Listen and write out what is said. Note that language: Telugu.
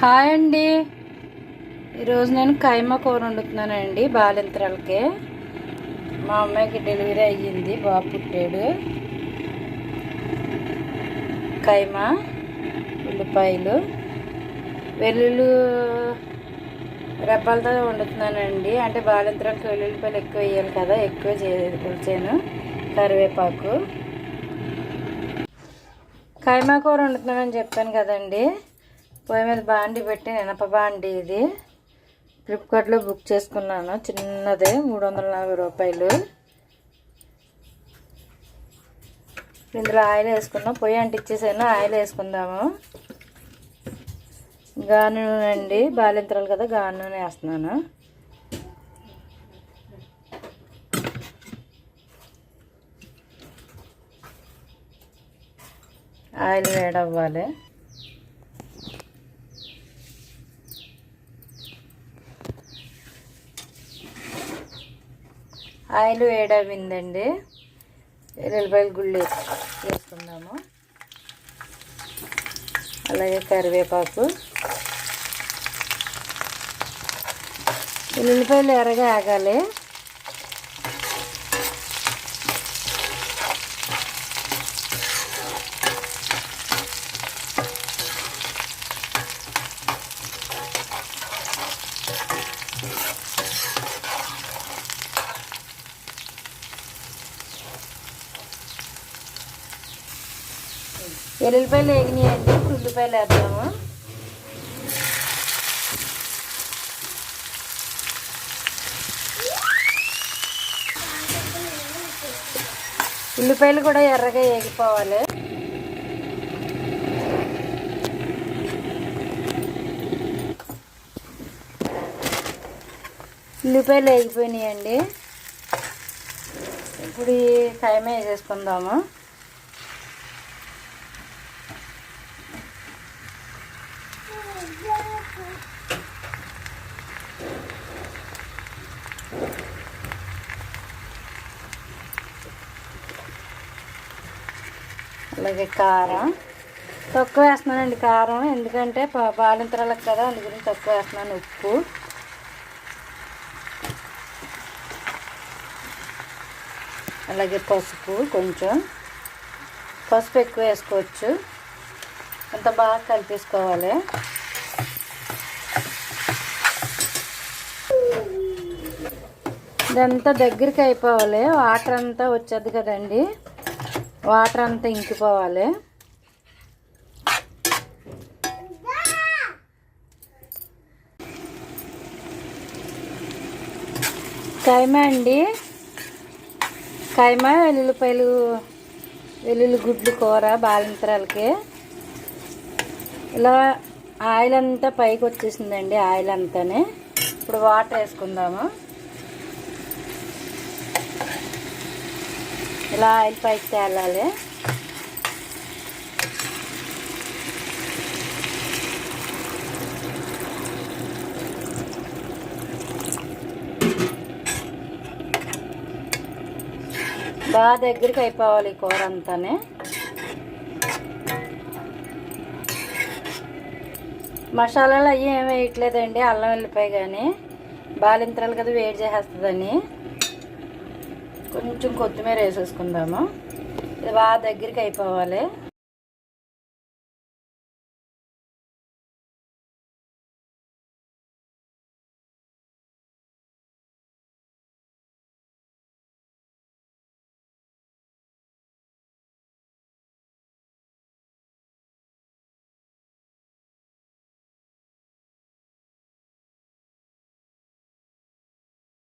హాయ్ అండి. ఈరోజు నేను కైమా కూర వండుతున్నానండి బాలింతరాలకే. మా అమ్మాయికి డెలివరీ అయ్యింది బాబు పుట్టాడు. కైమా ఉల్లిపాయలు వెల్లుల్లి రెబ్బలతో వండుతున్నానండి. అంటే బాలింతరాలకి వెల్లుల్లిపాయలు ఎక్కువ వేయాలి కదా ఎక్కువ చేసాను కరివేపాకు. కైమా కూర వండుతున్నానని చెప్పాను కదండి. పొయ్యి మీద బాండి పెట్టి మినప బాండి ఇది. ఫ్లిప్కార్ట్లో బుక్ చేసుకున్నాను. చిన్నదే మూడు వందల నలభై రూపాయలు. ఇందులో ఆయిల్ వేసుకున్నాం పొయ్యి అంటిచ్చేసాను ఆయిల్ వేసుకుందాము. గాను నూనె అండి బాలింతరాలు కదా గాను నూనె వేస్తున్నాను. ఆయిల్ వేడవ్వాలి. ఆయిల్ వేడవిందండి ఎల్లిపాయలు గుళ్ళు వేసుకుందాము. అలాగే కరివేపాకు. ఎల్లిపాయలు ఎర్రగా ఆగాలి. ఎల్లుల్లిపాయలు వేగినాయండి ఇప్పుడు ఉల్లిపాయలు వేద్దాము? ఉల్లిపాయలు కూడా ఎర్రగా వేగిపోవాలి. ఉల్లిపాయలు వేగిపోయినాయండి. ఇప్పుడు ఈ టైం వేసేసుకుందాము. అలాగే కారం. తక్కువ వేస్తున్నానండి కారం. ఎందుకంటే పా- బాలింతరాలకు కదా అందుకని తక్కువ వేస్తున్నాను ఉప్పు. అలాగే పసుపు కొంచెం. పసుపు ఎక్కువ వేసుకోవచ్చు. అంత బాగా కలిపేసుకోవాలి. ఇదంతా దగ్గరికి అయిపోవాలి. వాటర్ అంతా వచ్చేది కదండి. వాటర్ అంతా ఇంకిపోవాలి. కైమా అండి. కైమా వెల్లుల్లిపాయలు వెల్లుల్లి గుడ్లు కూర బాలింతరాలకి. ఇలా ఆయిల్ అంతా పైకి వచ్చేసిందండి ఆయిల్ అంతానే. ఇప్పుడు వాటర్ వేసుకుందాము. ఇలా ఆయిల్ పైకి తేలాలి. బాగా దగ్గరికి అయిపోవాలి ఈ కూర అంతానే. మసాలాలు అవి ఏమి వేయట్లేదండి అల్లం వెళ్ళిపోయి కానీ బాలింతరాలు కదా వేడి చేసేస్తుందని. కొంచెం కొత్తిమీర వేసేసుకుందాము. ఇది బాగా దగ్గరికి అయిపోవాలి.